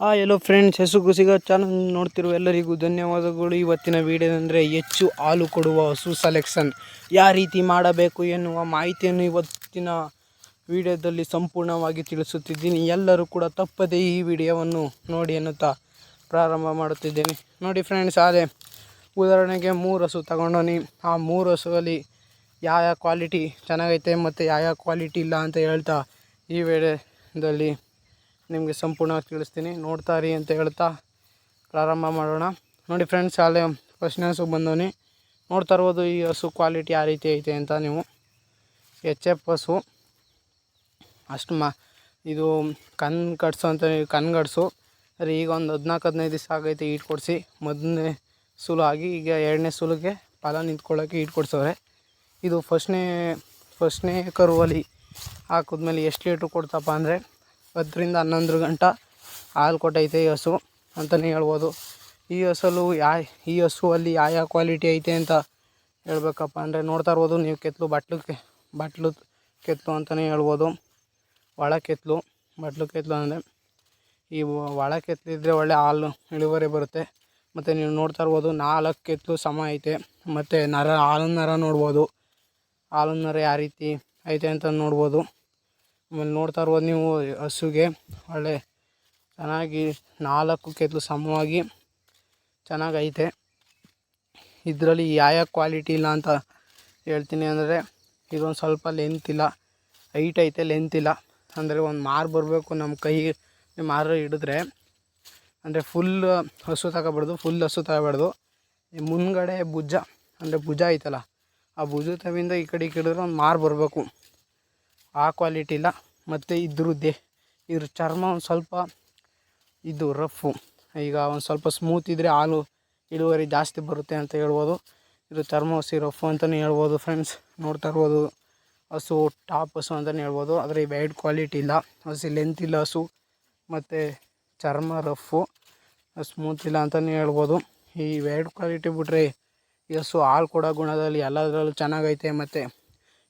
ಹಾಂ ಎಲ್ಲೋ ಫ್ರೆಂಡ್ಸ್ ಹೆಸರು ಕುಸಿಗ ಚಾನಲ್ ನೋಡ್ತಿರುವ ಎಲ್ಲರಿಗೂ ಧನ್ಯವಾದಗಳು. ಇವತ್ತಿನ ವಿಡಿಯೋದಂದರೆ ಹೆಚ್ಚು ಹಾಲು ಕೊಡುವ ಹಸು ಸೆಲೆಕ್ಷನ್ ಯಾವ ರೀತಿ ಮಾಡಬೇಕು ಎನ್ನುವ ಮಾಹಿತಿಯನ್ನು ಇವತ್ತಿನ ವಿಡಿಯೋದಲ್ಲಿ ಸಂಪೂರ್ಣವಾಗಿ ತಿಳಿಸುತ್ತಿದ್ದೀನಿ. ಎಲ್ಲರೂ ಕೂಡ ತಪ್ಪದೇ ಈ ವಿಡಿಯೋವನ್ನು ನೋಡಿ ಎನ್ನುತ್ತಾ ಪ್ರಾರಂಭ ಮಾಡುತ್ತಿದ್ದೇನೆ. ನೋಡಿ ಫ್ರೆಂಡ್ಸ್ ಅದೇ ಉದಾಹರಣೆಗೆ ಮೂರು ಹಸು ತಗೊಂಡೋನಿ. ಆ ಮೂರು ಹಸುವಲ್ಲಿ ಯಾವ ಯಾವ ಕ್ವಾಲಿಟಿ ಚೆನ್ನಾಗೈತೆ ಮತ್ತು ಯಾವ ಯಾವ ಕ್ವಾಲಿಟಿ ಇಲ್ಲ ಅಂತ ಹೇಳ್ತಾ ಈ ವಿಡಿಯೋದಲ್ಲಿ ನಿಮಗೆ ಸಂಪೂರ್ಣವಾಗಿ ತಿಳಿಸ್ತೀನಿ. ನೋಡ್ತಾ ಇರಿ ಅಂತ ಹೇಳ್ತಾ ಪ್ರಾರಂಭ ಮಾಡೋಣ. ನೋಡಿ ಫ್ರೆಂಡ್ಸ್ ಅಲ್ಲೇ ಫಸ್ಟ್ನೇ ಹಸು ಬಂದವನಿ. ನೋಡ್ತಾ ಇರ್ಬೋದು ಈ ಹಸು ಕ್ವಾಲಿಟಿ ಯಾವ ರೀತಿ ಐತೆ ಅಂತ ನೀವು. ಎಚ್ ಎಫ್ ಹಸು. ಅಷ್ಟು ಮಾ ಇದು ಕಣ್ ಕಟ್ಸು ಅಂತ ಕಣ್ಗಡ್ಸು ಅರೆ ಈಗ ಒಂದು ಹದಿನಾಲ್ಕು, ಹದಿನೈದು ದಿವಸ ಆಗೈತೆ ಈಟ್ ಕೊಡಿಸಿ. ಮೊದಲನೇ ಸುಲು ಆಗಿ ಈಗ ಎರಡನೇ ಸುಲಿಗೆ ಫಲ ನಿಂತ್ಕೊಳ್ಳೋಕೆ ಈಟ್ ಕೊಡ್ಸವ್ರೆ. ಇದು ಫಸ್ಟ್ನೇ ಫಸ್ಟ್ನೇ ಕರುವಲ್ಲಿ ಹಾಕಿದ್ಮೇಲೆ ಎಷ್ಟು ಲೀಟ್ರ್ ಕೊಡ್ತಪ್ಪ ಅಂದರೆ ಹತ್ತರಿಂದ ಹನ್ನೊಂದು ಗಂಟ ಹಾಲು ಕೊಟ್ಟೈತೆ ಈ ಹಸು ಅಂತಲೇ ಹೇಳ್ಬೋದು. ಈ ಹಸಲು ಯಾ, ಈ ಹಸುವಲ್ಲಿ ಯಾವ ಯಾವ ಕ್ವಾಲಿಟಿ ಐತೆ ಅಂತ ಹೇಳ್ಬೇಕಪ್ಪ ಅಂದರೆ ನೋಡ್ತಾ ಇರ್ಬೋದು. ನೀವು ಕೆತ್ತಲು ಬಟ್ಲು ಬಟ್ಲು ಕೆತ್ತಲು ಅಂತಲೇ ಹೇಳ್ಬೋದು. ಒಳ ಕೆತ್ತಲು, ಬಟ್ಲು ಕೆತ್ತಲು ಅಂದರೆ ಈ ಒಳ ಕೆತ್ತಲಿದ್ರೆ ಒಳ್ಳೆ ಹಾಲು ಇಳುವರಿ ಬರುತ್ತೆ. ಮತ್ತು ನೀವು ನೋಡ್ತಾ ಇರ್ಬೋದು ನಾಲ್ಕು ಕೆತ್ತಲು ಸಮ ಐತೆ. ಮತ್ತು ನರ ಹಾಲಿನ ನರ ನೋಡ್ಬೋದು. ಹಾಲಿನ ನರ ಯಾವ ರೀತಿ ಐತೆ ಅಂತ ನೋಡ್ಬೋದು. ಆಮೇಲೆ ನೋಡ್ತಾ ಇರ್ಬೋದು ನೀವು ಹಸುಗೆ ಒಳ್ಳೆ ಚೆನ್ನಾಗಿ ನಾಲ್ಕು ಕೆತ್ತಲು ಸಮವಾಗಿ ಚೆನ್ನಾಗೈತೆ ಇದರಲ್ಲಿ ಯಾವ ಕ್ವಾಲಿಟಿ ಇಲ್ಲ ಅಂತ ಹೇಳ್ತೀನಿ ಅಂದರೆ ಇದೊಂದು ಸ್ವಲ್ಪ ಲೆಂತ್ ಇಲ್ಲ ಹೈಟ್ ಐತೆ ಲೆಂತ್ ಇಲ್ಲ. ಅಂದರೆ ಒಂದು ಮಾರು ಬರಬೇಕು ನಮ್ಮ ಕೈ ಮಾರು ಹಿಡಿದ್ರೆ. ಅಂದರೆ ಫುಲ್ ಹಸು ತಗೋಬಾರ್ದು ಫುಲ್ ಹಸು ತಗೋಬಾರ್ದು. ಮುಂದ್ಗಡೆ ಭುಜ, ಅಂದರೆ ಭುಜ ಐತಲ್ಲ, ಆ ಭುಜ ತವಿಂದ ಈ ಕಡೆ ಈ ಕಡೆ ಒಂದು ಮಾರು ಬರಬೇಕು. ಆ ಕ್ವಾಲಿಟಿ ಇಲ್ಲ. ಮತ್ತು ಇದ್ರದ್ದೇ. ಇದ್ರ ಚರ್ಮ ಒಂದು ಸ್ವಲ್ಪ ಇದು ರಫು ಈಗ ಒಂದು ಸ್ವಲ್ಪ ಸ್ಮೂತ್ ಇದ್ದರೆ ಹಾಲು ಇಳುವರಿ ಜಾಸ್ತಿ ಬರುತ್ತೆ ಅಂತ ಹೇಳ್ಬೋದು. ಇದು ಚರ್ಮ ಹಸಿ ರಫ್ಫು ಅಂತಲೇ ಹೇಳ್ಬೋದು ಫ್ರೆಂಡ್ಸ್ ನೋಡ್ತಾ ಇರ್ಬೋದು. ಹಸು ಟಾಪ್ ಹಸು ಅಂತಲೇ ಹೇಳ್ಬೋದು. ಆದರೆ ಈ ವೈಡ್ ಕ್ವಾಲಿಟಿ ಇಲ್ಲ. ಹಸಿ ಲೆಂತ್ ಇಲ್ಲ ಹಸು. ಮತ್ತು ಚರ್ಮ ರಫು ಸ್ಮೂತ್ ಇಲ್ಲ ಅಂತಲೇ ಹೇಳ್ಬೋದು. ಈ ವೈಡ್ ಕ್ವಾಲಿಟಿ ಬಿಟ್ರೆ ಈ ಹಸು ಹಾಲು ಕೊಡೋ ಗುಣದಲ್ಲಿ ಎಲ್ಲದರಲ್ಲೂ ಚೆನ್ನಾಗೈತೆ. ಮತ್ತು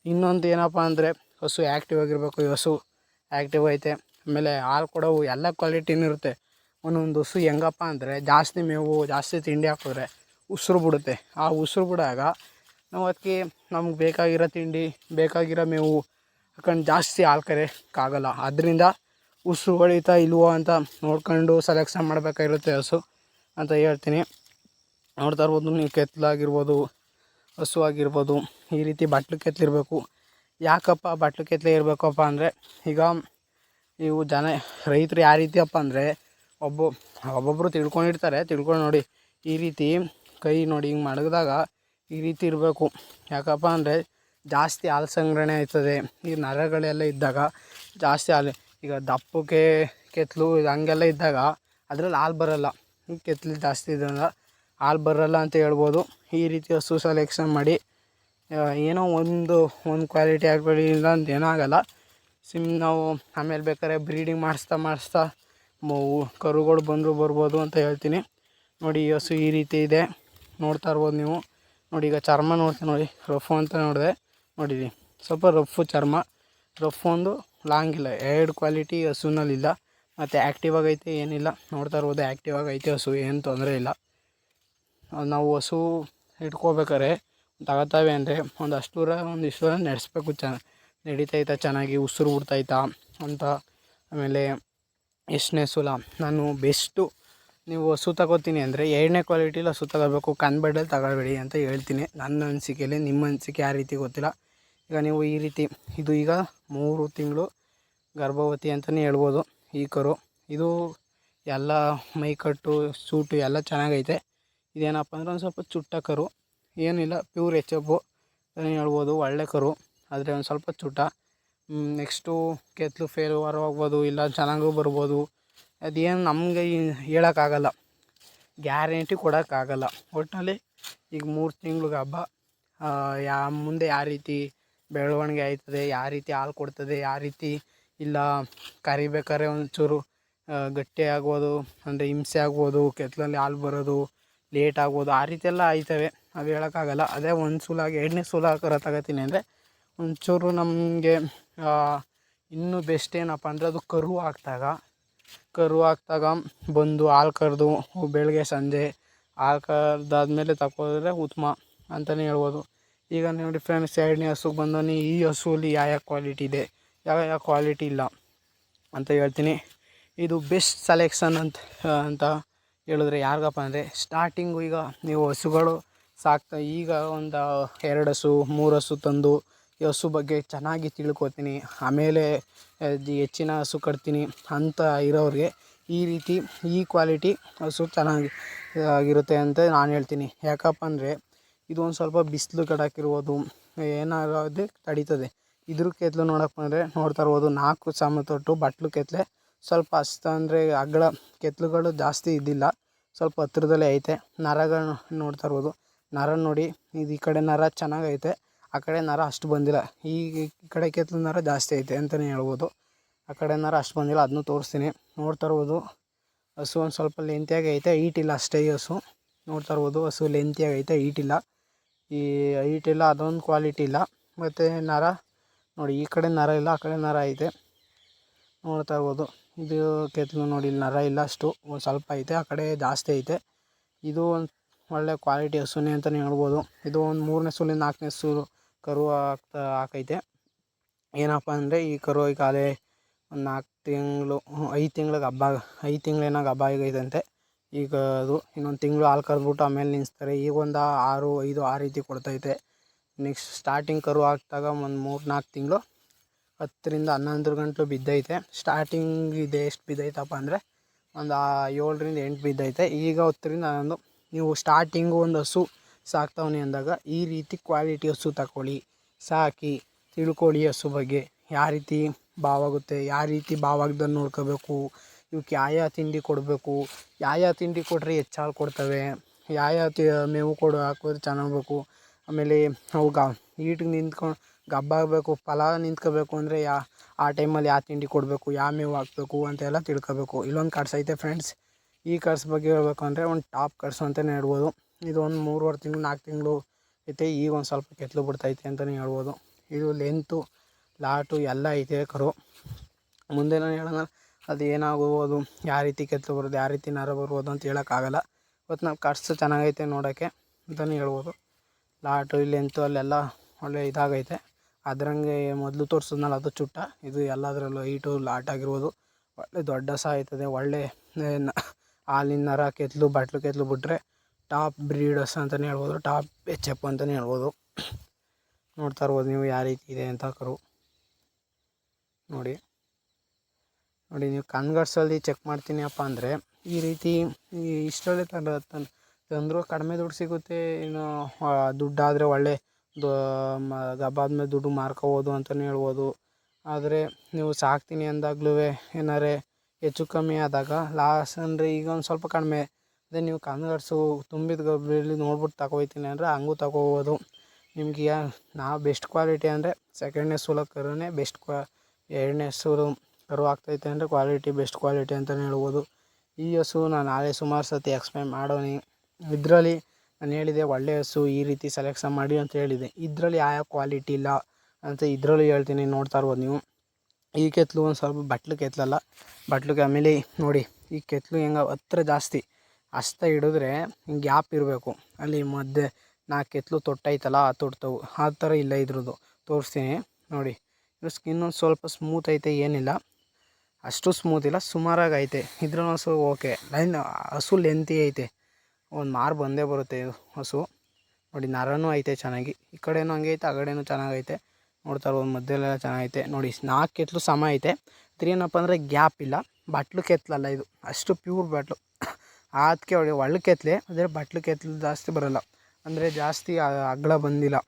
ಇನ್ನೊಂದು ಏನಪ್ಪ ಅಂದರೆ ಹಸು ಆ್ಯಕ್ಟಿವ್ ಆಗಿರಬೇಕು, ಈ ಹಸು ಆ್ಯಕ್ಟಿವ್ ಐತೆ. ಆಮೇಲೆ ಹಾಲು ಕೊಡೋವು ಎಲ್ಲ ಕ್ವಾಲಿಟಿನೂ ಇರುತ್ತೆ. ಒಂದೊಂದು ಹಸು ಹೆಂಗಪ್ಪ ಅಂದರೆ ಜಾಸ್ತಿ ಮೇವು, ಜಾಸ್ತಿ ತಿಂಡಿ ಹಾಕಿದ್ರೆ ಉಸಿರು ಬಿಡುತ್ತೆ. ಆ ಉಸಿರು ಬಿಡಾಗ ನಾವು ಅದಕ್ಕೆ ನಮ್ಗೆ ಬೇಕಾಗಿರೋ ತಿಂಡಿ, ಬೇಕಾಗಿರೋ ಮೇವು ಹಾಕೊಂಡು ಜಾಸ್ತಿ ಹಾಲು ಕರೆಯೋಕ್ಕಾಗಲ್ಲ. ಆದ್ದರಿಂದ ಉಸಿರು ಹೊಳಿತಾ ಇಲ್ವೋ ಅಂತ ನೋಡ್ಕೊಂಡು ಸೆಲೆಕ್ಷನ್ ಮಾಡಬೇಕಾಗಿರುತ್ತೆ ಹಸು ಅಂತ ಹೇಳ್ತೀನಿ. ನೋಡ್ತಾ ಇರ್ಬೋದು ನೀವು ಕೆತ್ತಲಾಗಿರ್ಬೋದು, ಹಸು ಆಗಿರ್ಬೋದು, ಈ ರೀತಿ ಬಟ್ಲು ಕೆತ್ತಲಿರ್ಬೇಕು. ಯಾಕಪ್ಪ ಬಟ್ಲು ಕೆತ್ತಲೆ ಇರಬೇಕಪ್ಪ ಅಂದರೆ ಈಗ ನೀವು ಜನ ರೈತರು ಯಾವ ರೀತಿಯಪ್ಪ ಅಂದರೆ ಒಬ್ಬ ಒಬ್ಬೊಬ್ಬರು ತಿಳ್ಕೊಂಡಿರ್ತಾರೆ, ತಿಳ್ಕೊಂಡು ನೋಡಿ ಈ ರೀತಿ ಕೈ ನೋಡಿ ಹಿಂಗೆ ಮಡಗಿದಾಗ ಈ ರೀತಿ ಇರಬೇಕು. ಯಾಕಪ್ಪ ಅಂದರೆ ಜಾಸ್ತಿ ಹಾಲು ಸಂಗ್ರಹಣೆ ಆಯ್ತದೆ. ಈ ನರಗಳೆಲ್ಲ ಇದ್ದಾಗ ಜಾಸ್ತಿ ಹಾಲು, ಈಗ ದಪ್ಪಕ್ಕೆ ಕೆತ್ತಲು ಹಂಗೆಲ್ಲ ಇದ್ದಾಗ ಅದರಲ್ಲಿ ಹಾಲು ಬರೋಲ್ಲ. ಕೆತ್ತಲು ಜಾಸ್ತಿ ಇದ್ದಾಗ ಹಾಲು ಬರೋಲ್ಲ ಅಂತ ಹೇಳ್ಬೋದು. ಈ ರೀತಿ ಹಸು ಸೆಲೆಕ್ಷನ್ ಮಾಡಿ ಏನೋ ಒಂದು ಒಂದು ಕ್ವಾಲಿಟಿ ಆಗಬೇಡಿ ಇಲ್ಲ ಅಂತ ಏನೂ ಆಗೋಲ್ಲ. ಸಿಮ್ ನಾವು ಆಮೇಲೆ ಬೇಕಾದ್ರೆ ಬ್ರೀಡಿಂಗ್ ಮಾಡಿಸ್ತಾ ಮಾಡಿಸ್ತಾ ಮವು ಕರುಗಳು ಬಂದರೂ ಬರ್ಬೋದು ಅಂತ ಹೇಳ್ತೀನಿ. ನೋಡಿ ಈ ಹಸು ಈ ರೀತಿ ಇದೆ. ನೋಡ್ತಾ ಇರ್ಬೋದು ನೀವು. ನೋಡಿ, ಈಗ ಚರ್ಮ ನೋಡ್ತೀನಿ ನೋಡಿ. ರಫು ಅಂತ ನೋಡಿದೆ. ನೋಡಿರಿ. ಸ್ವಲ್ಪ ರಫು ಚರ್ಮ. ರಫ್ ಒಂದು ಲಾಂಗ್ ಇಲ್ಲ. ಎರಡು ಕ್ವಾಲಿಟಿ ಹಸುನಲ್ಲಿಲ್ಲ ಮತ್ತು ಆ್ಯಕ್ಟಿವ್ ಆಗೈತೆ, ಏನಿಲ್ಲ. ನೋಡ್ತಾ ಇರ್ಬೋದು ಆ್ಯಕ್ಟಿವ್ ಆಗೈತೆ ಹಸು. ಏನು ತೊಂದರೆ ಇಲ್ಲ. ನಾವು ಹಸು ಇಟ್ಕೋಬೇಕಾರೆ ತಗೋತಾವೆ ಅಂದರೆ ಒಂದು ಅಷ್ಟೂರ ಒಂದು ಇಷ್ಟೂರ ನಡೆಸ್ಬೇಕು. ಚೆನ್ನ ನಡಿತೈತಾ ಚೆನ್ನಾಗಿ ಉಸಿರು ಬಿಡ್ತೈತಾ ಅಂತ. ಆಮೇಲೆ ಎಷ್ಟನೇ ಸುಲ, ನಾನು ಬೆಸ್ಟು. ನೀವು ಹಸು ತಗೋತೀನಿ ಅಂದರೆ ಎರಡನೇ ಕ್ವಾಲಿಟಿಲಿ ಹಸು ತಗೋಬೇಕು. ಕನ್ಬೆಡ್ಡಲ್ಲಿ ತಗೋಬೇಡಿ ಅಂತ ಹೇಳ್ತೀನಿ. ನನ್ನ ಅನಿಸಿಕೆಯಲ್ಲಿ ನಿಮ್ಮ ಅನಿಸಿಕೆ ಯಾವ ರೀತಿ ಗೊತ್ತಿಲ್ಲ. ಈಗ ನೀವು ಈ ರೀತಿ, ಇದು ಈಗ ಮೂರು ತಿಂಗಳು ಗರ್ಭವತಿ ಅಂತಲೇ ಹೇಳ್ಬೋದು ಈ ಕರು. ಇದು ಎಲ್ಲ ಮೈಕಟ್ಟು, ಸೂಟು ಎಲ್ಲ ಚೆನ್ನಾಗೈತೆ. ಇದೇನಪ್ಪ ಅಂದ್ರೆ ಒಂದು ಸ್ವಲ್ಪ ಚುಟ್ಟ ಕರು. ಏನಿಲ್ಲ ಪ್ಯೂರ್ ಎಚ್ ಎಫು ಅಂತಲೇ ಹೇಳ್ಬೋದು, ಒಳ್ಳೆ ಕರು. ಆದರೆ ಒಂದು ಸ್ವಲ್ಪ ಚುಟ. ನೆಕ್ಸ್ಟು ಕೆತ್ತಲು ಫೇಲ್ ಹೊರವಾಗ್ಬೋದು ಇಲ್ಲ ಚೆನ್ನಾಗೂ ಬರ್ಬೋದು. ಅದೇನು ನಮಗೆ ಹೇಳೋಕ್ಕಾಗಲ್ಲ. ಗ್ಯಾರಂಟಿ ಕೊಡೋಕ್ಕಾಗಲ್ಲ. ಒಟ್ಟಿನಲ್ಲಿ ಈಗ ಮೂರು ತಿಂಗ್ಳಿಗೆ ಹಬ್ಬ. ಯಾ, ಮುಂದೆ ಯಾವ ರೀತಿ ಬೆಳವಣಿಗೆ ಆಯ್ತದೆ, ಯಾವ ರೀತಿ ಹಾಲು ಕೊಡ್ತದೆ, ಯಾವ ರೀತಿ ಇಲ್ಲ ಕರಿಬೇಕಾದ್ರೆ ಒಂಚೂರು ಗಟ್ಟಿ ಆಗ್ಬೋದು, ಅಂದರೆ ಹಿಂಸೆ ಆಗ್ಬೋದು, ಕೆತ್ತಲಲ್ಲಿ ಹಾಲು ಬರೋದು ಲೇಟ್ ಆಗ್ಬೋದು ಆ ರೀತಿ ಎಲ್ಲ ಆಯ್ತವೆ. ಅದು ಹೇಳೋಕ್ಕಾಗಲ್ಲ. ಅದೇ ಒಂದು ಸೂಲಾಗಿ, ಎರಡನೇ ಸುಲ ಕರ ತಗೋತೀನಿ ಅಂದರೆ ಒಂಚೂರು ನಮಗೆ ಇನ್ನೂ ಬೆಸ್ಟ್ ಏನಪ್ಪ ಅಂದರೆ ಅದು ಕರು ಹಾಕ್ದಾಗ. ಕರು ಹಾಕ್ದಾಗ ಬಂದು ಹಾಲು ಕರೆದು ಬೆಳಗ್ಗೆ ಸಂಜೆ ಹಾಲು ಕರೆದಾದ್ಮೇಲೆ ತಗೋದ್ರೆ ಉತ್ತಮ ಅಂತಲೇ ಹೇಳ್ಬೋದು. ಈಗ ನೋಡಿ ಫ್ರೆಂಡ್ಸ್ ಎರಡನೇ ಹಸುಗೆ ಬಂದವನಿ, ಈ ಹಸುವಲ್ಲಿ ಯಾವ ಯಾವ ಕ್ವಾಲಿಟಿ ಇದೆ, ಯಾವ ಯಾವ ಕ್ವಾಲಿಟಿ ಇಲ್ಲ ಅಂತ ಹೇಳ್ತೀನಿ. ಇದು ಬೆಸ್ಟ್ ಸೆಲೆಕ್ಷನ್ ಅಂತ ಅಂತ ಹೇಳಿದ್ರೆ ಯಾರಿಗಪ್ಪ ಅಂದರೆ ಸ್ಟಾರ್ಟಿಂಗು ಈಗ ನೀವು ಹಸುಗಳು ಸಾಕ್ತಾ, ಈಗ ಒಂದು ಎರಡು ಹಸು, ಮೂರು ಹಸು ತಂದು ಈ ಹಸು ಬಗ್ಗೆ ಚೆನ್ನಾಗಿ ತಿಳ್ಕೊತೀನಿ. ಆಮೇಲೆ ಹೆಚ್ಚಿನ ಹಸು ಕಟ್ತೀನಿ ಅಂತ ಇರೋರಿಗೆ ಈ ರೀತಿ ಈ ಕ್ವಾಲಿಟಿ ಹಸು ಚೆನ್ನಾಗಿ ಆಗಿರುತ್ತೆ ಅಂತ ನಾನು ಹೇಳ್ತೀನಿ. ಯಾಕಪ್ಪ ಅಂದರೆ ಇದು ಒಂದು ಸ್ವಲ್ಪ ಬಿಸಿಲು ಕಡಾಕಿರ್ಬೋದು. ಏನಾಗೋದು ತಡೀತದೆ. ಇದ್ರ ಕೆತ್ತಲು ನೋಡಪ್ಪ ಅಂದರೆ ನೋಡ್ತಾ ಇರ್ಬೋದು. ನಾಲ್ಕು ಸಮ ತೊಟ್ಟು ಬಟ್ಲು ಕೆತ್ತಲೆ ಸ್ವಲ್ಪ ಅಸ್ತ ಅಂದರೆ ಅಗಲ ಕೆತ್ತಲುಗಳು ಜಾಸ್ತಿ ಇದ್ದಿಲ್ಲ. ಸ್ವಲ್ಪ ಹತ್ರದಲ್ಲೇ ಐತೆ. ನರಗಳು ನೋಡ್ತಾ ಇರ್ಬೋದು. ನರ ನೋಡಿ, ಇದು ಈ ಕಡೆ ನರ ಚೆನ್ನಾಗೈತೆ. ಆ ಕಡೆ ನರ ಅಷ್ಟು ಬಂದಿಲ್ಲ. ಈ ಈ ಕಡೆ ಕೆತ್ತಲು ನರ ಜಾಸ್ತಿ ಐತೆ ಅಂತಲೇ ಹೇಳ್ಬೋದು. ಆ ಕಡೆ ನರ ಅಷ್ಟು ಬಂದಿಲ್ಲ. ಅದನ್ನೂ ತೋರಿಸ್ತೀನಿ. ನೋಡ್ತಾ ಇರ್ಬೋದು. ಹಸು ಒಂದು ಸ್ವಲ್ಪ ಲೆಂತಿಯಾಗಿ ಐತೆ ಹೀಟಿಲ್ಲ ಅಷ್ಟೇ ಹಸು. ನೋಡ್ತಾ ಇರ್ಬೋದು. ಹಸು ಲೆಂತಿಯಾಗಿ ಐತೆ ಹೀಟಿಲ್ಲ ಈ ಹೀಟಿಲ್ಲ ಅದೊಂದು ಕ್ವಾಲಿಟಿ ಇಲ್ಲ. ಮತ್ತು ನರ, ನೋಡಿ, ಈ ಕಡೆ ನರ ಇಲ್ಲ, ಆ ಕಡೆ ನರ ಐತೆ. ನೋಡ್ತಾ ಇರ್ಬೋದು. ಇದು ಕೆತ್ತಲು ನೋಡಿ ನರ ಇಲ್ಲ, ಅಷ್ಟು ಒಂದು ಸ್ವಲ್ಪ ಐತೆ, ಆ ಕಡೆ ಜಾಸ್ತಿ ಐತೆ. ಇದು ಒಂದು ಒಳ್ಳೆ ಕ್ವಾಲಿಟಿ ಹಸುನೇ ಅಂತಲೇ ಹೇಳ್ಬೋದು. ಇದು ಒಂದು ಮೂರನೇ ಸೂಲಿಂದ ನಾಲ್ಕನೇ ಸೂಲು ಕರು ಆಗ್ತಾ, ಹಾಕೈತೆ. ಏನಪ್ಪ ಅಂದರೆ, ಈ ಕರು ಈಗಾಗಲೇ ಒಂದು ನಾಲ್ಕು ತಿಂಗಳು, ಐದು ತಿಂಗ್ಳಿಗೆ ಹಬ್ಬ ಐದು ತಿಂಗ್ಳೇನಾಗ ಹಬ್ಬ ಆಗೈತಂತೆ ಈಗ ಅದು ಇನ್ನೊಂದು ತಿಂಗಳು ಹಾಲು ಕರೆದ್ಬಿಟ್ಟು ಆಮೇಲೆ ನಿಲ್ಲಿಸ್ತಾರೆ ಈಗ ಒಂದು ಆರು, ಐದು ಆ ರೀತಿ ಕೊಡ್ತೈತೆ. ನೆಕ್ಸ್ಟ್ ಸ್ಟಾರ್ಟಿಂಗ್ ಕರು ಹಾಕ್ದಾಗ ಒಂದು ಮೂರು ನಾಲ್ಕು ತಿಂಗಳು ಹತ್ತರಿಂದ ಹನ್ನೊಂದು ಗಂಟಲು ಬಿದ್ದೈತೆ. ಸ್ಟಾರ್ಟಿಂಗ್ ಇದೆ, ಎಷ್ಟು ಬಿದ್ದೈತಪ್ಪ ಅಂದರೆ ಒಂದು ಏಳರಿಂದ ಎಂಟು ಬಿದ್ದೈತೆ. ಈಗ ಹತ್ತರಿಂದ ಹನ್ನೊಂದು. ನೀವು ಸ್ಟಾರ್ಟಿಂಗು ಒಂದು ಹಸು ಸಾಕ್ತವನಿ ಅಂದಾಗ ಈ ರೀತಿ ಕ್ವಾಲಿಟಿ ಹಸು ತಗೊಳ್ಳಿ ಸಾಕಿ, ತಿಳ್ಕೊಳ್ಳಿ ಹಸು ಬಗ್ಗೆ. ಯಾವ ರೀತಿ ಬಾವಾಗುತ್ತೆ ಯಾವ ರೀತಿ ಬಾವಾಗ್ದಂಗೆ ನೋಡ್ಕೋಬೇಕು ಇವಕ್ಕೆ ಯಾವ ತಿಂಡಿ ಕೊಡಬೇಕು, ಯಾವ ತಿಂಡಿ ಕೊಟ್ಟರೆ ಹೆಚ್ಚಾಗಿ ಕೊಡ್ತವೆ, ಯಾವ ತಿ, ಮೇವು ಕೊಡು ಹಾಕಿದ್ರೆ ಚೆನ್ನಾಗಬೇಕು. ಆಮೇಲೆ ಅವು ಗ ಈಟಿಗೆ ನಿಂತ್ಕೊಂಡು ಗಬ್ಬ ಆಗಬೇಕು ಫಲ ನಿಂತ್ಕೋಬೇಕು ಅಂದರೆ ಯಾ, ಆ ಟೈಮಲ್ಲಿ ಯಾವ ತಿಂಡಿ ಕೊಡಬೇಕು ಯಾವ ಮೇವು ಹಾಕ್ಬೇಕು ಅಂತೆಲ್ಲ ತಿಳ್ಕೋಬೇಕು. ಇಲ್ಲೊಂದು ಕಡ್ಸ್ ಐತೆ ಫ್ರೆಂಡ್ಸ್ ಈ ಕಡ್ಸ್ ಬಗ್ಗೆ ಹೇಳಬೇಕು ಅಂದರೆ ಒಂದು ಟಾಪ್ ಕಡ್ಸು ಅಂತಲೇ ಹೇಳ್ಬೋದು. ಇದು ಒಂದು ಮೂರುವರೆ ತಿಂಗಳು, ನಾಲ್ಕು ತಿಂಗಳು ಐತೆ, ಈಗ ಒಂದು ಸ್ವಲ್ಪ ಕೆತ್ತಲು ಬಿಡ್ತೈತೆ ಅಂತಲೇ ಹೇಳ್ಬೋದು. ಇದು ಲೆಂತು ಲಾಟು ಎಲ್ಲ ಐತೆ ಕರು. ಮುಂದೆ ನಾನು ಹೇಳೋಣ, ಅದು ಏನಾಗ್ಬೋದು ಯಾವ ರೀತಿ ಕೆತ್ತಲು ಬರೋದು ಯಾವ ರೀತಿ ನರ ಬರ್ಬೋದು ಅಂತ ಹೇಳೋಕ್ಕಾಗಲ್ಲ. ಇವತ್ತು ನಾವು ಕಟ್ಸು ಚೆನ್ನಾಗೈತೆ ನೋಡೋಕ್ಕೆ ಅಂತಲೇ ಹೇಳ್ಬೋದು. ಲಾಟು ಲೆಂತು ಅಲ್ಲೆಲ್ಲ ಒಳ್ಳೆ ಇದಾಗೈತೆ. ಅದರಂಗೆ ಮೊದಲು ತೋರಿಸಿದ್ನಲ್ಲ ಅದು ಚುಟ್ಟ. ಇದು ಎಲ್ಲದರಲ್ಲೂ ಹೈಟು ಲಾಟ್ ಆಗಿರ್ಬೋದು. ಒಳ್ಳೆ ದೊಡ್ಡ ಸಹ ಆಯ್ತದೆ. ಒಳ್ಳೆ ಹಾಲಿನ ನರ ಕೆತ್ತಲು ಬಟ್ಲು ಕೆತ್ತಲು ಬಿಟ್ರೆ ಟಾಪ್ ಬ್ರೀಡರ್ಸ್ ಅಂತಲೇ ಹೇಳ್ಬೋದು. ಟಾಪ್ ಎಚ್ ಎಪ್ ಅಂತಲೇ ಹೇಳ್ಬೋದು. ನೋಡ್ತಾ ಇರ್ಬೋದು ನೀವು ಯಾವ ರೀತಿ ಇದೆ ಅಂತ ಕರು. ನೋಡಿ. ನೋಡಿ, ನೀವು ಕನ್ಗರ್ಸಲ್ಲಿ ಚೆಕ್ ಮಾಡ್ತೀನಿ ಅಪ್ಪ ಅಂದರೆ ಈ ರೀತಿ ಈ ಇಷ್ಟರಲ್ಲೇ ತಂದು ತಂದರೂ ಕಡಿಮೆ ದುಡ್ಡು ಸಿಗುತ್ತೆ. ಇನ್ನು ದುಡ್ಡಾದರೆ ಒಳ್ಳೆ ದೊ, ಮ ಗಬ್ಬಾದ್ಮೇಲೆ ದುಡ್ಡು ಮಾರ್ಕೋಬೋದು ಅಂತಲೇ ಹೇಳ್ಬೋದು. ಆದರೆ ನೀವು ಸಾಕ್ತೀನಿ ಅಂದಾಗ್ಲೂ ಏನಾರೆ ಹೆಚ್ಚು ಕಮ್ಮಿ ಆದಾಗ ಲಾಸ್ ಅಂದರೆ ಈಗ ಒಂದು ಸ್ವಲ್ಪ ಕಡಿಮೆ. ಅದೇ ನೀವು ಕನ್ಗರ್ಸು ತುಂಬಿದ ಗಬ್ಬಲ್ಲಿ ನೋಡ್ಬಿಟ್ಟು ತಗೊಯ್ತೀನಿ ಅಂದರೆ ಹಂಗೂ ತಗೋಬೋದು. ನಿಮ್ಗೆ ಯಾ ನಾವು ಬೆಸ್ಟ್ ಕ್ವಾಲಿಟಿ ಅಂದರೆ ಸೆಕೆಂಡ್ನೇ ಸೂಲ ಕರುನೇ ಬೆಸ್ಟ್ ಕ್ವಾ, ಎರಡನೇ ಸೂಲು ಕರು ಆಗ್ತೈತೆ ಅಂದರೆ ಕ್ವಾಲಿಟಿ ಬೆಸ್ಟ್ ಕ್ವಾಲಿಟಿ ಅಂತಲೇ ಹೇಳ್ಬೋದು. ಈ ಹಸು ನಾನು ನಾಳೆ ಸುಮಾರು ಸರ್ತಿ ಎಕ್ಸ್ಪ್ಲೈನ್ ಮಾಡೋನಿ. ಇದರಲ್ಲಿ ನಾನು ಹೇಳಿದೆ ಒಳ್ಳೆಯ ಹಸು ಈ ರೀತಿ ಸೆಲೆಕ್ಷನ್ ಮಾಡಿ ಅಂತ ಹೇಳಿದೆ. ಇದರಲ್ಲಿ ಯಾವ ಕ್ವಾಲಿಟಿ ಇಲ್ಲ ಅಂತ ಇದರಲ್ಲೂ ಹೇಳ್ತೀನಿ, ನೋಡ್ತಾ ಇರ್ಬೋದು ನೀವು. ಈ ಕೆತ್ತಲು ಒಂದು ಸ್ವಲ್ಪ ಬಟ್ಲು ಕೆತ್ತಲಲ್ಲ ಬಟ್ಲಿಗೆ ಆಮೇಲೆ ನೋಡಿ, ಈ ಕೆತ್ತಲು ಹೆಂಗೆ ಹತ್ರ ಜಾಸ್ತಿ ಹಸ್ತ ಹಿಡಿದ್ರೆ ಹಿಂಗೆ ಗ್ಯಾಪ್ ಇರಬೇಕು. ಅಲ್ಲಿ ಮಧ್ಯೆ ನಾಲ್ಕು ಕೆತ್ತಲು ತೊಟ್ಟೈತಲ್ಲ ಆ ತೊಡ್ತವು ಆ ಥರ ಇಲ್ಲ ಇದ್ರದ್ದು. ತೋರಿಸ್ತೀನಿ, ನೋಡಿ. ಇದು ಸ್ಕಿನ್ ಒಂದು ಸ್ವಲ್ಪ ಸ್ಮೂತ್ ಐತೆ, ಏನಿಲ್ಲ. ಅಷ್ಟು ಸ್ಮೂತ್ ಇಲ್ಲ, ಸುಮಾರಾಗಿ ಐತೆ. ಇದ್ರೂ ಹಸು ಓಕೆ ಲೈನ್, ಹಸು ಲೆಂತಿ ಐತೆ. ಒಂದು ಮಾರು ಬಂದೇ ಬರುತ್ತೆ ಹಸು. ನೋಡಿ, ನರನೂ ಐತೆ ಚೆನ್ನಾಗಿ. ಈ ಕಡೆನೂ ಹಂಗೆ ಐತೆ, ಆ ಕಡೆನೂ ಚೆನ್ನಾಗೈತೆ ನೋಡ್ತಾರೆ ಒಂದು ಮಧ್ಯಲೆಲ್ಲ ಚೆನ್ನಾಗೈತೆ ನೋಡಿ, ನಾಲ್ಕು ಕೆತ್ತಲು ಸಮ ಐತೆ. ಇದ್ರ ಏನಪ್ಪ ಅಂದರೆ ಗ್ಯಾಪ್ ಇಲ್ಲ. ಬಟ್ಲು ಕೆತ್ತಲಲ್ಲ ಇದು. ಅಷ್ಟು ಪ್ಯೂರ್ ಬಟ್ಲು. ಅದಕ್ಕೆ ಒಳ್ಳೆ ಒಳ್ಳೆ ಕೆತ್ತಲೆ ಅಂದರೆ ಬಟ್ಲು ಕೆತ್ತಲು ಜಾಸ್ತಿ ಬರೋಲ್ಲ. ಅಂದರೆ ಜಾಸ್ತಿ ಅಗ್ಳ ಬಂದಿಲ್ಲ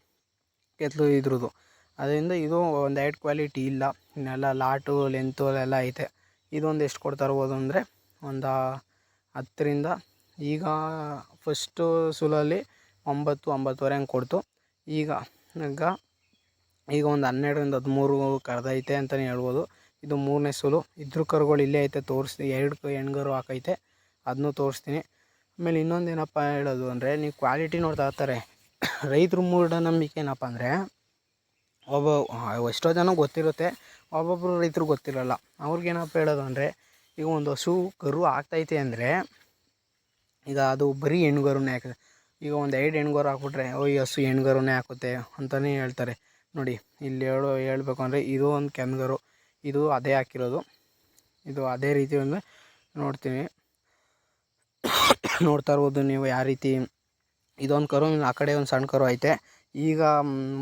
ಕೆತ್ತಲು ಇದ್ರದ್ದು ಅದರಿಂದ ಇದು ಒಂದು ಎರಡು ಕ್ವಾಲಿಟಿ ಇಲ್ಲ. ಇನ್ನೆಲ್ಲ ಲಾಟು ಲೆಂತು ಎಲ್ಲ ಐತೆ. ಇದೊಂದು ಎಷ್ಟು ಕೊಡ್ತಾ ಇರ್ಬೋದು ಅಂದರೆ ಒಂದು ಹತ್ತರಿಂದ ಈಗ ಫಸ್ಟು ಸುಲಲ್ಲಿ ಒಂಬತ್ತು, ಒಂಬತ್ತುವರೆ ಹಂಗೆ ಕೊಡ್ತು. ಈಗ ಈಗ ಈಗ ಒಂದು ಹನ್ನೆರಡರಿಂದ ಹದಿಮೂರು ಕರೆದೈತೆ ಅಂತಲೇ ಹೇಳ್ಬೋದು. ಇದು ಮೂರನೇ ಸುಲು. ಇದ್ರ ಕರುಗಳು ಇಲ್ಲೇ ಐತೆ ತೋರಿಸ್ತೀನಿ ಎರಡು ಹೆಣ್ಗರು ಹಾಕೈತೆ ಅದನ್ನೂ ತೋರಿಸ್ತೀನಿ. ಆಮೇಲೆ ಇನ್ನೊಂದು ಏನಪ್ಪ ಹೇಳೋದು ಅಂದರೆ, ನೀವು ಕ್ವಾಲಿಟಿ ನೋಡ್ತಾ ಇರ್ತಾರೆ. ರೈತರ ಮೂಢನಂಬಿಕೆ ಏನಪ್ಪ ಅಂದರೆ, ಒಬ್ಬ, ಎಷ್ಟೋ ಜನ ಗೊತ್ತಿರುತ್ತೆ ಒಬ್ಬೊಬ್ಬರು ರೈತರು ಗೊತ್ತಿರಲ್ಲ. ಅವ್ರಿಗೇನಪ್ಪ ಹೇಳೋದು ಅಂದರೆ, ಈಗ ಒಂದು ಹಸು, ಕರು ಆಗ್ತೈತೆ ಅಂದರೆ ಈಗ ಅದು ಬರೀ ಹೆಣ್ಗರುನೇ ಹಾಕಿದೆ ಈಗ ಒಂದು ಎರಡು ಹೆಣ್ಗರು ಹಾಕ್ಬಿಟ್ರೆ, ಓ, ಈ ಹಸು ಹೆಣ್ಗರುನೇ ಹಾಕುತ್ತೆ ಅಂತಲೇ ಹೇಳ್ತಾರೆ. ನೋಡಿ, ಇಲ್ಲಿ ಹೇಳೋ, ಹೇಳ್ಬೇಕು ಅಂದರೆ ಇದು ಒಂದು ಕೆಮ್ಗರು. ಇದು ಅದೇ ಹಾಕಿರೋದು. ಇದು ಅದೇ ರೀತಿ ಒಂದು ನೋಡ್ತೀವಿ. ನೋಡ್ತಾ ಇರ್ಬೋದು ನೀವು ಯಾವ ರೀತಿ. ಇದೊಂದು ಕರು, ಆ ಕಡೆ ಒಂದು ಸಣ್ಣ ಕರು ಐತೆ. ಈಗ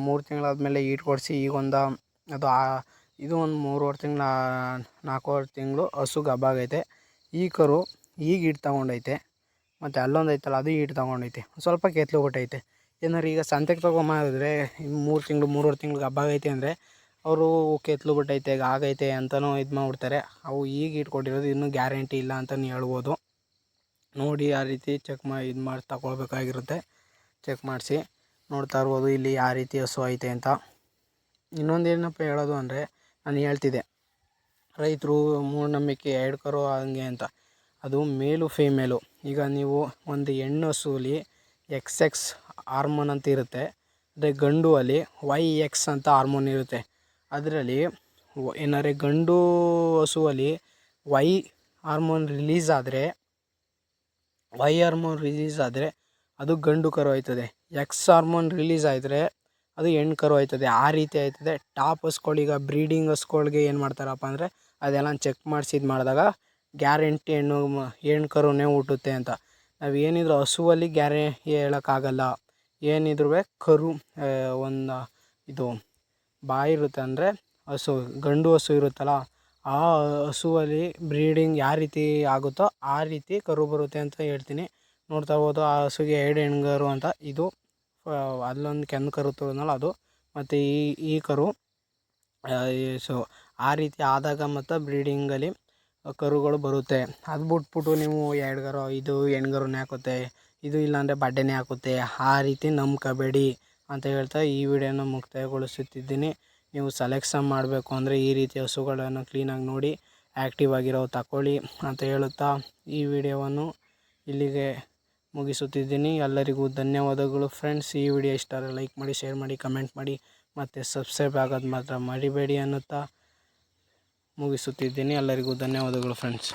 ಮೂರು ತಿಂಗಳಾದಮೇಲೆ ಈಟ್ ಕೊಡಿಸಿ, ಈಗ ಒಂದು, ಅದು ಆ, ಇದು ಒಂದು ಮೂರುವರೆ ತಿಂಗಳ, ನಾಲ್ಕೂವರೆ ತಿಂಗಳು ಹಸು ಗಬ್ಬಾಗೈತೆ. ಈ ಕರು ಈಗ ಈಟ್ ತಗೊಂಡೈತೆ. ಮತ್ತು ಅಲ್ಲೊಂದು ಐತಲ್ಲ, ಅದು ಈಟ್ ತೊಗೊಂಡೈತೆ. ಸ್ವಲ್ಪ ಕೆತ್ಲು ಬಿಟ್ಟೈತೆ. ಏನಾರು ಈಗ ಸಂತೆಗೆ ತೊಗೊಂಬಂದ್ರೆ ಮೂರು ತಿಂಗಳು, ಮೂರುವರೆ ತಿಂಗ್ಳಿಗೆ ಹಬ್ಬ ಆಗೈತೆ ಅಂದರೆ, ಅವರು ಕೆತ್ಲು ಬಿಟ್ಟೈತೆ, ಈಗ ಆಗೈತೆ ಅಂತಲೂ ಇದು ಮಾಡ್ಬಿಡ್ತಾರೆ. ಅವು ಈಗ ಇಟ್ಕೊಟ್ಟಿರೋದು ಇನ್ನೂ ಗ್ಯಾರಂಟಿ ಇಲ್ಲ ಅಂತಲೂ ಹೇಳ್ಬೋದು. ನೋಡಿ ಆ ರೀತಿ ಚೆಕ್ ಮಾಡಿ ಇದು ಮಾಡಿ, ತಗೊಳ್ಬೇಕಾಗಿರುತ್ತೆ. ಚೆಕ್ ಮಾಡಿಸಿ. ನೋಡ್ತಾ ಇರ್ಬೋದು ಇಲ್ಲಿ ಯಾವ ರೀತಿ ಹಸು ಐತೆ ಅಂತ. ಇನ್ನೊಂದು ಏನಪ್ಪ ಹೇಳೋದು ಅಂದರೆ, ನಾನು ಹೇಳ್ತಿದ್ದೆ. ರೈತರು ಮೂಢನಂಬಿಕೆ, ಎರಡು ಕರು ಹಂಗೆ ಅಂತ. ಅದು ಮೇಲು, ಫೀಮೇಲು. ಈಗ ನೀವು ಒಂದು ಹೆಣ್ಣು ಹಸುಲಿ ಎಕ್ಸ್ ಎಕ್ಸ್ ಹಾರ್ಮೋನ್ ಅಂತ ಇರುತ್ತೆ. ಅದೇ ಗಂಡು ಅಲ್ಲಿ ವೈ ಎಕ್ಸ್ ಅಂತ ಹಾರ್ಮೋನ್ ಇರುತ್ತೆ. ಅದರಲ್ಲಿ ಏನಾರೆ ಗಂಡು ಹಸುವಲ್ಲಿ ವೈ ಹಾರ್ಮೋನ್ ರಿಲೀಸ್ ಆದರೆ ವೈ ಹಾರ್ಮೋನ್ ರಿಲೀಸ್ ಆದರೆ ಅದು ಗಂಡು ಕರು ಆಯ್ತದೆ. ಎಕ್ಸ್ ಹಾರ್ಮೋನ್ ರಿಲೀಸ್ ಆದರೆ ಅದು ಹೆಣ್ಣು ಕರು ಆಯ್ತದೆ. ಆ ರೀತಿ ಆಯ್ತದೆ. ಟಾಪ್ ಈಗ ಬ್ರೀಡಿಂಗ್ ಹಸ್ಗಳ್ಗೆ ಏನು ಮಾಡ್ತಾರಪ್ಪ ಅಂದರೆ ಅದೆಲ್ಲ ಚೆಕ್ ಮಾಡಿಸಿ ಇದು ಮಾಡಿದಾಗ ಗ್ಯಾರಂಟಿ ಹೆಣ್ಣು ಮ ಹೆಣ್ಣು ಕರುನೇ ಹುಟ್ಟುತ್ತೆ ಅಂತ. ನಾವು ಏನಿದ್ರು ಹಸುವಲ್ಲಿ ಗ್ಯಾರೆ, ಹೇಳೋಕ್ಕಾಗಲ್ಲ. ಏನಿದ್ರೂ ಕರು ಒಂದು ಇದು ಬಾಯಿ ಇರುತ್ತೆ ಅಂದರೆ ಹಸು, ಗಂಡು ಹಸು ಇರುತ್ತಲ್ಲ, ಆ ಹಸುವಲ್ಲಿ ಬ್ರೀಡಿಂಗ್ ಯಾವ ರೀತಿ ಆಗುತ್ತೋ ಆ ರೀತಿ ಕರು ಬರುತ್ತೆ ಅಂತ ಹೇಳ್ತೀನಿ. ನೋಡ್ತಾ ಹೋದ ಆ ಹಸುಗೆ ಎರಡು ಹೆಣ್ಗರು ಅಂತ. ಇದು ಅಲ್ಲೊಂದು ಕೆಂದು ಕರು ತೋರಿದ್ನಲ್ಲ ಅದು. ಮತ್ತು ಈ ಈ ಕರು ಸೊ, ಆ ರೀತಿ ಆದಾಗ ಮತ್ತು ಬ್ರೀಡಿಂಗಲ್ಲಿ ಕರುಗಳು ಬರುತ್ತೆ. ಅದು ಬಿಟ್ಬಿಟ್ಟು ನೀವು ಎರಡು ಕರು ಇದು ಹೆಣ್ಗರುನೇ ಹಾಕುತ್ತೆ. ಇದು ಇಲ್ಲಾಂದರೆ ಬಡ್ಡೆನೇ ಹಾಕುತ್ತೆ. ಆ ರೀತಿ ನಂಬ್ಕೋಬೇಡಿ ಅಂತ ಹೇಳ್ತಾ ಈ ವಿಡಿಯೋನ ಮುಕ್ತಾಯಗೊಳಿಸುತ್ತಿದ್ದೀನಿ. ನೀವು ಸೆಲೆಕ್ಷನ್ ಮಾಡಬೇಕು ಅಂದರೆ ಈ ರೀತಿ ಹಸುಗಳನ್ನು ಕ್ಲೀನಾಗಿ ನೋಡಿ ಆ್ಯಕ್ಟಿವ್ ಆಗಿರೋ ತಗೊಳ್ಳಿ ಅಂತ ಹೇಳುತ್ತಾ ಈ ವಿಡಿಯೋವನ್ನು ಇಲ್ಲಿಗೆ ಮುಗಿಸುತ್ತಿದ್ದೀನಿ. ಎಲ್ಲರಿಗೂ ಧನ್ಯವಾದಗಳು ಫ್ರೆಂಡ್ಸ್ ಈ ವಿಡಿಯೋ ಇಷ್ಟ ಲೈಕ್ ಮಾಡಿ ಶೇರ್ ಮಾಡಿ ಕಮೆಂಟ್ ಮಾಡಿ. ಮತ್ತು ಸಬ್ಸ್ಕ್ರೈಬ್ ಆಗೋದು ಮಾತ್ರ ಮರಿಬೇಡಿ ಅನ್ನುತ್ತಾ. ಮುಗಿಸುತ್ತಿದ್ದೀನಿ. ಎಲ್ಲರಿಗೂ ಧನ್ಯವಾದಗಳು ಫ್ರೆಂಡ್ಸ್